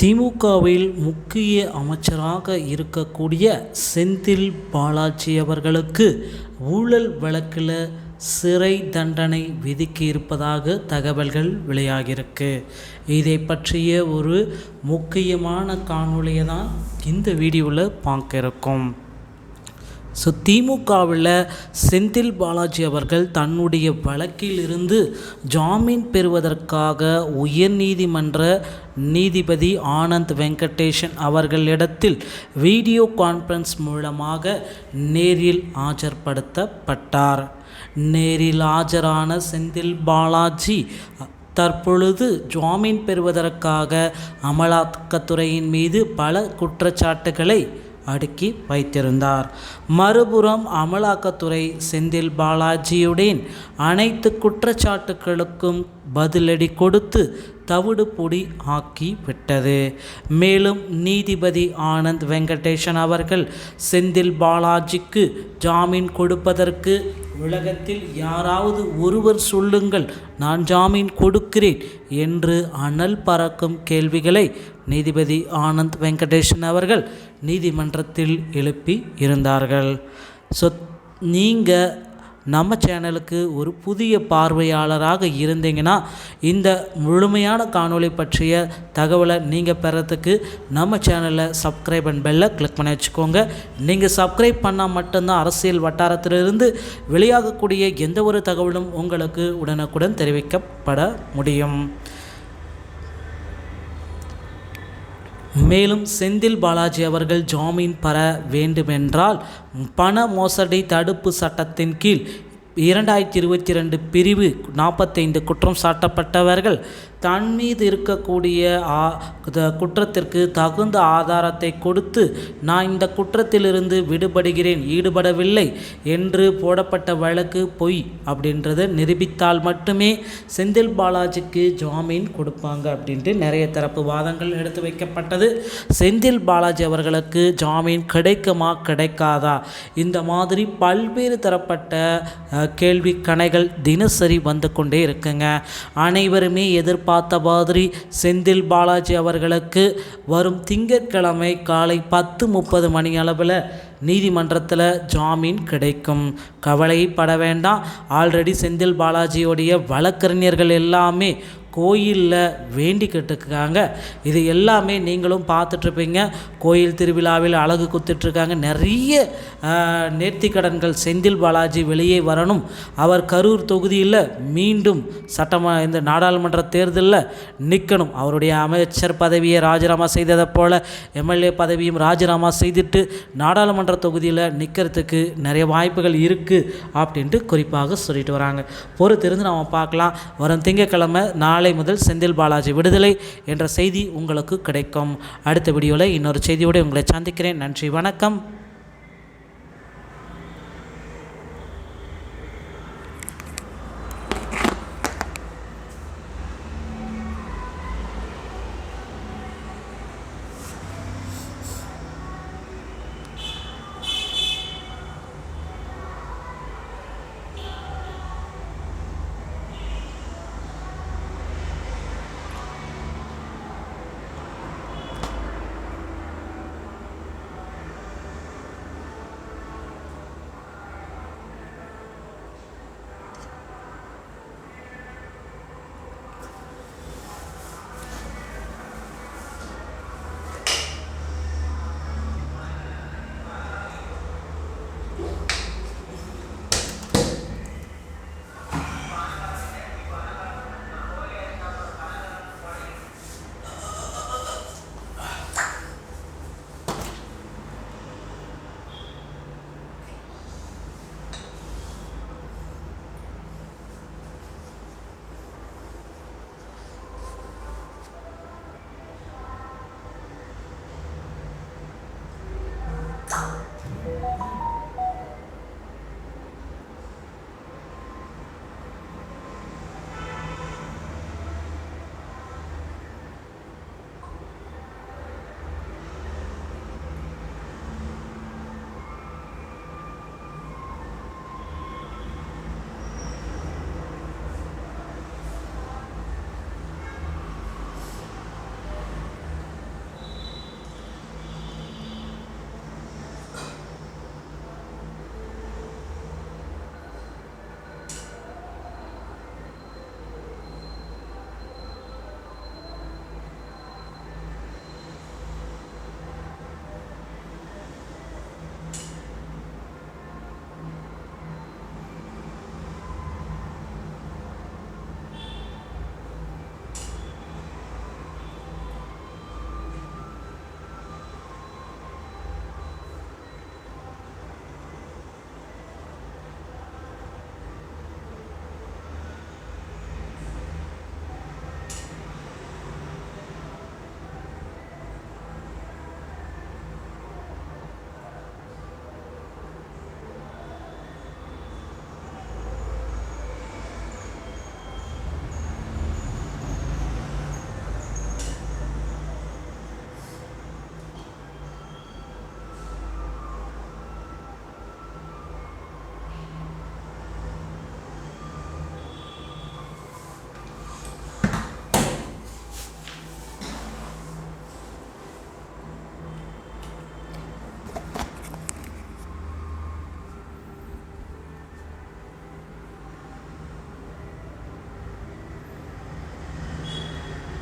திமுகவில் முக்கிய அமைச்சராக இருக்கக்கூடிய செந்தில் பாலாஜி அவர்களுக்கு ஊழல் வழக்கில் சிறை தண்டனை விதிக்க இருப்பதாக தகவல்கள் வெளியாகியிருக்கு. இதை பற்றிய ஒரு முக்கியமான காணொளியை தான் இந்த வீடியோவில் பார்க்க இருக்கோம். ஸோ திமுகவில் செந்தில் பாலாஜி அவர்கள் தன்னுடைய வழக்கில் இருந்து ஜாமீன் பெறுவதற்காக உயர்நீதிமன்ற நீதிபதி ஆனந்த் வெங்கடேஷன் அவர்களிடத்தில் வீடியோ கான்ஃபரன்ஸ் மூலமாக நேரில் ஆஜர்படுத்தப்பட்டார். நேரில் ஆஜரான செந்தில் பாலாஜி தற்பொழுது ஜாமீன் பெறுவதற்காக அமலாக்கத்துறையின் மீது பல குற்றச்சாட்டுகளை அடுக்கி வைத்திருந்தார். மறுபுறம் அமலாக்கத்துறை செந்தில் பாலாஜியுடன் அனைத்து குற்றச்சாட்டுகளுக்கும் பதிலடி கொடுத்து தவிடு பொடி ஆக்கி விட்டது. மேலும் நீதிபதி ஆனந்த் வெங்கடேஷன் அவர்கள் செந்தில் பாலாஜிக்கு ஜாமீன் கொடுப்பதற்கு உலகத்தில் யாராவது ஒருவர் சொல்லுங்கள் நான் ஜாமீன் கொடுக்கிறேன் என்று அனல் பறக்கும் கேள்விகளை நீதிபதி ஆனந்த் வெங்கடேஷன் அவர்கள் நீதிமன்றத்தில் எழுப்பி இருந்தார்கள். ஸோ நீங்கள் நம்ம சேனலுக்கு ஒரு புதிய பார்வையாளராக இருந்தீங்கன்னா இந்த முழுமையான காணொளி பற்றிய தகவலை நீங்கள் பெறத்துக்கு நம்ம சேனலை சப்ஸ்கிரைப் அண்ட் பெல்லை கிளிக் பண்ணி வச்சுக்கோங்க. நீங்கள் சப்ஸ்கிரைப் பண்ணால் மட்டும்தான் அரசியல் வட்டாரத்திலிருந்து வெளியாகக்கூடிய எந்த ஒரு தகவலும் உங்களுக்கு உடனுக்குடன் தெரிவிக்கப்பட முடியும். மேலும் செந்தில் பாலாஜி அவர்கள் ஜாமீன் பெற வேண்டுமென்றால் பண மோசடி தடுப்பு சட்டத்தின் கீழ் இரண்டாயிரத்தி இருபத்தி ரெண்டு பிரிவு நாற்பத்தைந்து குற்றம் சாட்டப்பட்டவர்கள் தன் மீது இருக்கக்கூடிய ஆ த- குற்றத்திற்கு தகுந்த ஆதாரத்தை கொடுத்து நான் இந்த குற்றத்திலிருந்து விடுபடுகிறேன் ஈடுபடவில்லை என்று போடப்பட்ட வழக்கு பொய் அப்படின்றத நிரூபித்தால் மட்டுமே செந்தில் பாலாஜிக்கு ஜாமீன் கொடுப்பாங்க அப்படின்ட்டு நிறைய தரப்பு வாதங்கள் எடுத்து வைக்கப்பட்டது. செந்தில் பாலாஜி அவர்களுக்கு ஜாமீன் கிடைக்குமா கிடைக்காதா? இந்த மாதிரி பல்வேறு தரப்பட்ட கேள்வி கணைகள் தினசரி வந்து கொண்டே இருக்குங்க. அனைவருமே பார்த்த மாதிரி செந்தில் பாலாஜி அவர்களுக்கு வரும் திங்கட்கிழமை காலை பத்து முப்பது மணி அளவில் நீதிமன்றத்தில் ஜாமீன் கிடைக்கும். கவலைப்பட வேண்டாம். ஆல்ரெடி செந்தில் பாலாஜியோடைய வழக்கறிஞர்கள் எல்லாமே கோயிலில் வேண்டிக்கிட்டு இருக்காங்க இது எல்லாமே நீங்களும் பார்த்துட்ருப்பீங்க. கோயில் திருவிழாவில் அழகு குத்திட்ருக்காங்க. நிறைய நேர்த்திக்கடன்கள் செந்தில் பாலாஜி வெளியே வரணும். அவர் கரூர் தொகுதியில் மீண்டும் சட்டம இந்த நாடாளுமன்ற தேர்தலில் நிற்கணும் அவருடைய அமைச்சர் பதவியை ராஜினாமா செய்ததை போல் எம்எல்ஏ பதவியும் ராஜினாமா செய்துட்டு நாடாளுமன்ற தொகுதியில் நிற்கிறதுக்கு நிறைய வாய்ப்புகள் இருக்குது அப்படின்ட்டு குறிப்பாக சொல்லிட்டு வராங்க. பொறுத்திருந்து நாம் பார்க்கலாம். வரும் திங்கட்கிழமை நாளை முதல் செந்தில் பாலாஜி விடுதலை என்ற செய்தி உங்களுக்கு கிடைக்கும். அடுத்த வீடியோவில் இன்னொரு செய்தியோடு உங்களை சந்திக்கிறேன். நன்றி வணக்கம்.